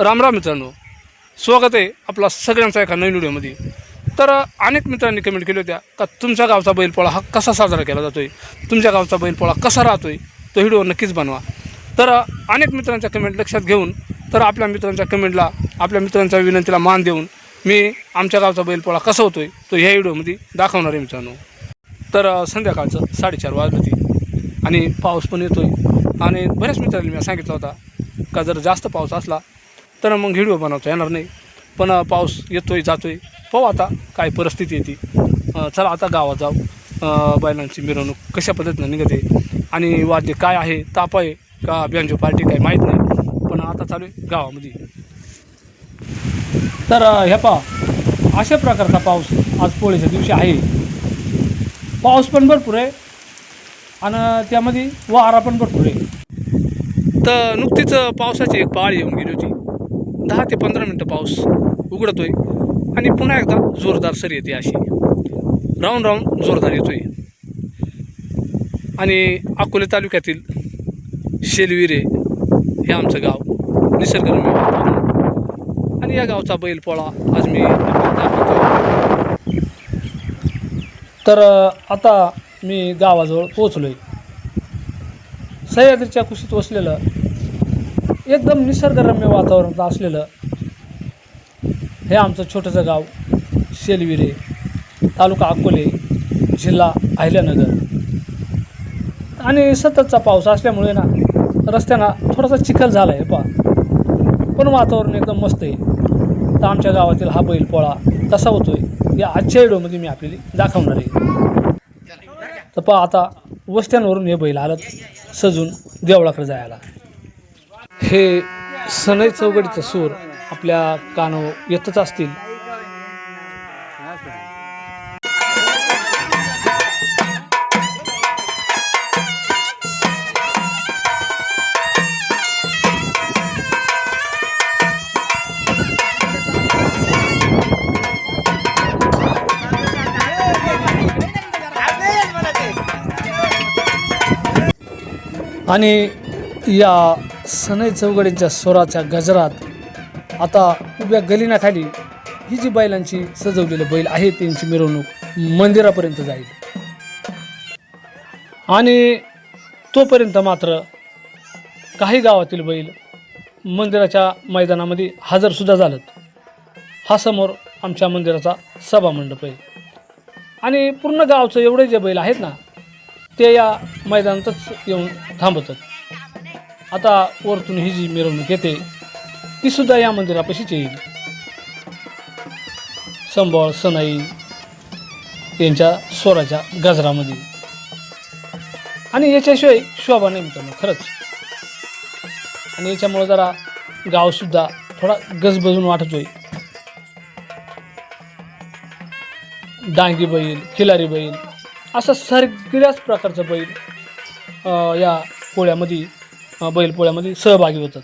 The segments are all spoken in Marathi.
राम राम मित्रांनो स्वागत आहे आपला सगळ्यांचा एका नवीन व्हिडिओमध्ये. तर अनेक मित्रांनी कमेंट केली होत्या का तुमच्या गावचा बैलपोळा हा कसा साजरा केला जातो आहे तुमच्या गावचा बैलपोळा कसा राहतो आहे तो व्हिडिओ नक्कीच बनवा. तर अनेक मित्रांच्या कमेंट लक्षात घेऊन तर आपल्या मित्रांच्या कमेंटला आपल्या मित्रांच्या विनंतीला मान देऊन मी आमच्या गावचा बैलपोळा कसा होतो आहे तो ह्या व्हिडिओमध्ये दाखवणार आहे मित्रांनो. तर संध्याकाळचं साडेचार वाजले होती आणि पाऊस पण येतो आहे आणि बऱ्याच मित्रांनी मी सांगितलं होता का जर जास्त पाऊस असला तर मग व्हिडिओ बनवता येणार नाही. पण पाऊस येतो आहे जातो आहे पाहू आता काय परिस्थिती येते चला आता गावात जाऊ. बैलांची मिरवणूक कशा पद्धतीनं निघते आणि वाद्य काय आहे ताप आहे का ब्यांजो पार्टी काय माहीत नाही. पण आता चालू आहे गावामध्ये. तर ह्या पा अशा प्रकारचा पाऊस आज पोळीच्या दिवशी आहे. पाऊस पण भरपूर आहे आणि त्यामध्ये वारा पण भरपूर आहे. तर नुकतीच पावसाची एक पाळी येऊन गेली होती. दहा ते पंधरा मिनटं पाऊस उघडतोय आणि पुन्हा एकदा जोरदार सर येते अशी. राऊंड राऊंड जोरदार येतोय. आणि अकोले तालुक्यातील शेलविरे हे आमचं गाव. निसर्गरम्य वातावरण. आणि या गावचा बैलपोळा आज मी तर आता मी गावाजवळ पोचलो आहे सह्याद्रीच्या कुशीत वसलेलं एकदम निसर्गरम्य वातावरण असलेलं हे आमचं छोटंसं गाव शेलविरे तालुका अकोले जिल्हा अहिल्यानगर. आणि सततचा पाऊस असल्यामुळे ना रस्त्यांना थोडासा चिखल झाला आहे पा पण वातावरण एकदम मस्त आहे. तर आमच्या गावातील हा बैलपोळा कसा होतो आहे या आजच्या व्हिडिओमध्ये मी आपल्याला दाखवणार आहे. तर पहा आता वस्त्यांवरून हे बैल आलं सजून देवळाकडे जायला. हे सनई चौघडीचं सूर आपल्या कानो येतच असतील. आणि या सनई चौघडींच्या स्वराच्या गजरात आता उभ्या गलिनाखाली ही जी बैलांची सजवलेले बैल आहे त्यांची मिरवणूक मंदिरापर्यंत जाईल. आणि तोपर्यंत मात्र काही गावातील बैल मंदिराच्या मैदानामध्ये हजरसुद्धा झालं हा समोर आमच्या मंदिराचा सभामंडप आहे. आणि पूर्ण गावचं एवढे जे बैल आहेत ना ते या मैदानातच येऊन थांबतात आता वरतून ही जी मिरवणूक येते ती सुद्धा या मंदिरापाशीच येईल. संबळ सनाई यांच्या स्वराच्या गजरामध्ये. आणि याच्याशिवाय शोभा नाही मित्रांनो खरंच. आणि याच्यामुळं जरा गावसुद्धा थोडा गजबजून वाटतोय. डांगी बैल खिलारी बैल असं सगळ्याच प्रकारचं बैल या पोळ्यामध्ये बैलपोळ्यामध्ये सहभागी होतात.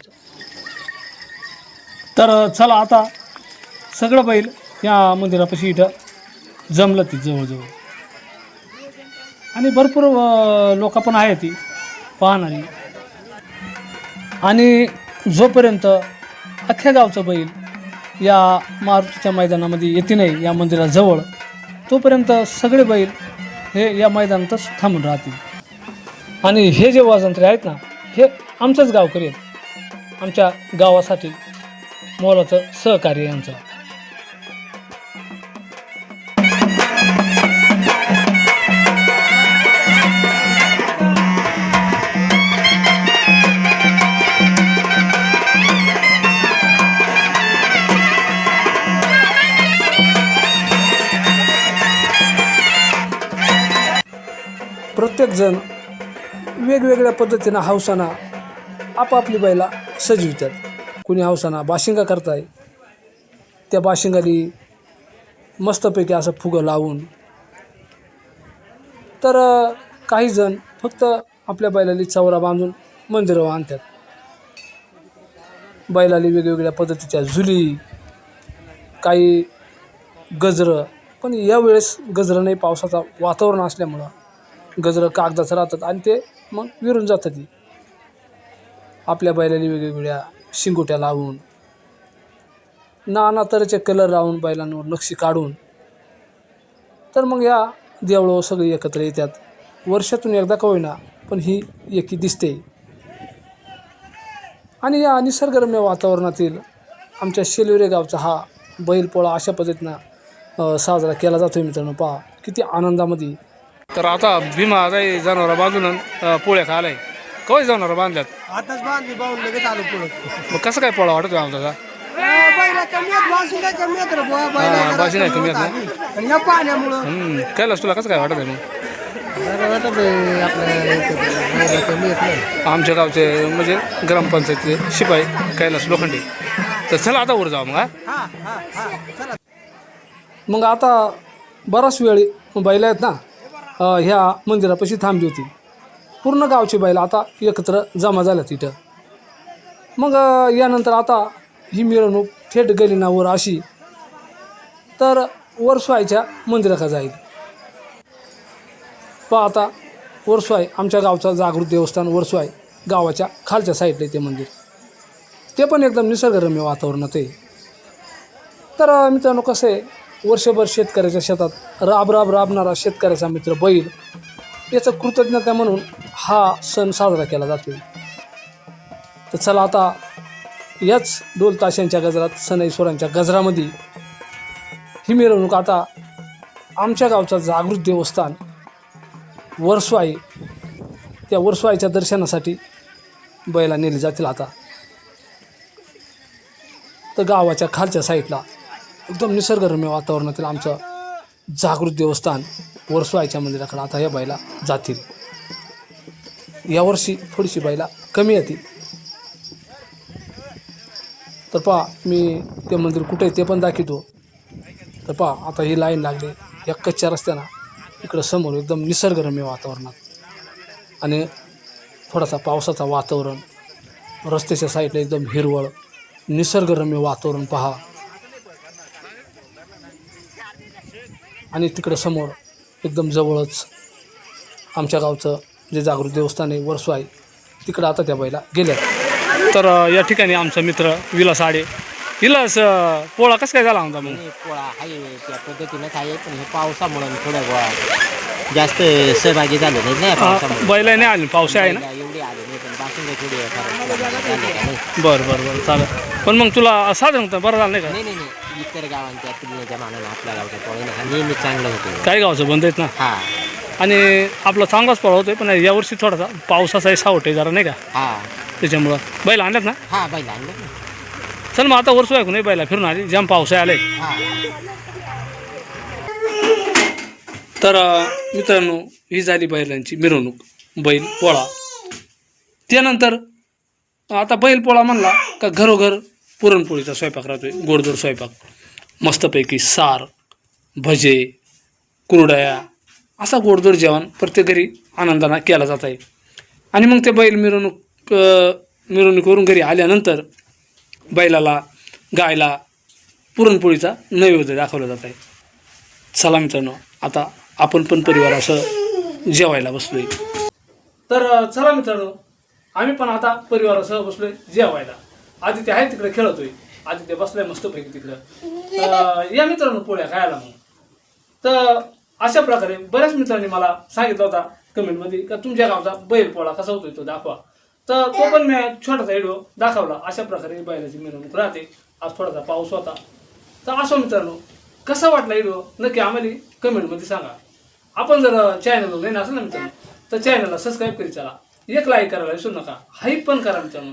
तर चला आता सगळं बैल या मंदिरापाशी इथं जमलं ती जवळजवळ. आणि भरपूर लोक पण आहेत ती पाहणारी. आणि जोपर्यंत अख्ख्या गावचं बैल या मारुतीच्या मैदानामध्ये येते नाही या मंदिराजवळ तोपर्यंत सगळे बैल हे या मैदानातच थांबून राहतील. आणि हे जे वाजंत्रे आहेत ना हे आमचंच गावकरी आहेत. आमच्या गावासाठी मोलाचं सहकार्य यांचं प्रत्येकजण वेगवेगळ्या पद्धतीनं हौसाना आपापली बैला सजवितात. कुणी हौसाना बाशिंगा करताय त्या बाशिंगाली मस्तपैकी असं फुगं लावून. तर काहीजण काही जण फक्त आपल्या बैलाली चौरा बांधून मंदिरावर आणतात. बैलाली वेगवेगळ्या पद्धतीच्या झुली काही गजरं पण यावेळेस गजरं नाही पावसाचा वातावरण असल्यामुळं गजरं कागदाचं राहतात आणि ते मग विरून जातात ती. आपल्या बैलांनी वेगवेगळ्या शिंगोट्या लावून नाना तऱ्हेचे कलर लावून बैलांवर नक्षी काढून तर मग या देवळं सगळी एकत्र येतात. वर्षातून एकदा का होईना पण ही एकी दिसते. आणि या निसर्गरम्य वातावरणातील आमच्या शेलुरे गावचा हा बैलपोळा अशा पद्धतीनं साजरा केला जातो मित्रांनो. पहा किती आनंदामध्ये तर आता भीमा आता जनावर बांधून पोळ्या खायलाय कवय जनावर बांधल्यात? आताच बांधली बाहून लगेच आलो पुढं. मग कसं काय पोळा वाटत आमचा बैला कमी आहेत बाजू काय कमी आहेत रे बुवा हा, बैला बाजी नाही कमी आहेत ना? ना आणि या पाण्यामुळं. कैलास तुला कसं काय वाटत आहे मग आमच्या गावचे म्हणजे ग्रामपंचायतचे शिपाई कैलास लोखंडे. तर चला आता वर जाऊ मग हा? हा हा हा. चला. मग आता बराच वेळ बैला आहेत ना? ह्या मंदिरापाशी थांबली होती. पूर्ण गावची बैल आता एकत्र जमा झाल्या तिथं. मग यानंतर आता ही मिरवणूक थेट गलीना वर अशी तर वरसवायच्या मंदिराकडे जाईल. पहा आता वरसवाय आमच्या गावचा जागृत देवस्थान वरसवाय गावाच्या खालच्या साईडला आहे ते मंदिर. ते पण एकदम निसर्गरम्य वातावरणात आहे. तर मित्रांनो कसं आहे वर्षभर शेतकऱ्याच्या शेतात राब राब राबणारा शेतकऱ्याचा मित्र बैल याचं कृतज्ञता म्हणून हा सण साजरा केला जातो. तर चला आता याच डोलताशांच्या गजरात सनईश्वरांच्या गजरामध्ये ही मिरवणूक. आता आमच्या गावचा जागृत देवस्थान वर्सवाई त्या वर्सवाईच्या दर्शनासाठी बैला नेली जातील आता. तर गावाच्या खालच्या साईडला एकदम निसर्गरम्य वातावरणातील आमचं जागृत देवस्थान वर्सवायच्या मंदिराकडे आता या बायला जातील. यावर्षी थोडीशी बाईला कमी येतील तर पहा मी ते मंदिर कुठे ते पण दाखवतो. तर पहा आता ही लाईन लागली. या कच्च्या रस्त्यानं इकडं समोर एकदम निसर्गरम्य वातावरणात. आणि थोडासा पावसाचा वातावरण रस्त्याच्या साईडला एकदम हिरवळ निसर्गरम्य वातावरण पहा. आणि तिकडं समोर एकदम जवळच आमच्या गावचं जे जागृत देवस्थान आहे वर्सो आहे तिकडं आता त्या बाईला गेल्या तर या ठिकाणी आमचा मित्र विलास आडे. विलास पोळा कसं काय झाला होता मग? पोळा आहे त्या पद्धतीनंच आहे पण हे पावसामुळे थोडं गोळा जास्त सहभागी झाले नाही ना या पावसामुळे. बैला नाही आली पावसा आहे ना? एवढी आले नाही पण बासून थोडी फार झाली का नाही बरं बरं बरं चालेल. पण मग तुला साधारण बरं झालं नाही का? नाही नाही नाही. इतर गावांच्या तुलनेच्या मानानं आपल्या पोळीनं हा नेहमी चांगलं होतं. काही गावचं बंद आहेत ना? हा. आणि आपला चांगलाच पोळा होतोय पण यावर्षी थोडासा पावसाचाही सावट आहे जरा नाही का? हा. त्याच्यामुळं. बैल आणल्यात ना? हा बैल आणलं ना. चल मग आता वर्ष ऐकून नाही बैला? फिरून आली जाम पावसा आले हा. तर अ, मित्रांनो ही झाली बैलांची मिरवणूक. बैल पोळा. त्यानंतर आता बैल पोळा म्हणला का घरोघर पुरणपोळीचा स्वयंपाक राहतोय गोडधोड स्वयंपाक. मस्तपैकी सार भजे कुरडया असा गोडधोड जेवण प्रत्येक घरी आनंदानं केला जात आहे. आणि मग ते बैल मिरवणूक मिरवणूकवरून मिरवणुकीवरून घरी आल्यानंतर बैलाला गायला पुरणपोळीचा नैवेद्य दाखवला जात आहे. चला मित्रांनो आता आपण पण परिवारासह जेवायला बसलोय. तर चला मित्रांनो आम्ही पण आता परिवारासह बसलोय जेवायला. आदित्य आहे तिकडे खेळतोय. आदित्य बसलाय मस्तपैकी तिकडं. अ, या मित्रांनो पोळ्या खायला मग. तर अशा प्रकारे बऱ्याच मित्रांनी मला सांगितलं होता कमेंटमध्ये का तुमच्या गावचा बैल पोळा कसा होतोय तो दाखवा. तर तो पण मी छोटासा व्हिडिओ दाखवला. अशा प्रकारे बैलाची मिरवणूक राहते. आज थोडासा पाऊस होता. तर असो मित्रांनो कसा वाटला व्हिडिओ नक्की आम्हाला कमेंटमध्ये सांगा. आपण जर चॅनल नाही असेल ना मित्रांनो तर चॅनलला सबस्क्राईब करी चला. एक लाईक करायला विसरू नका. हाईप पण करा मित्रांनो.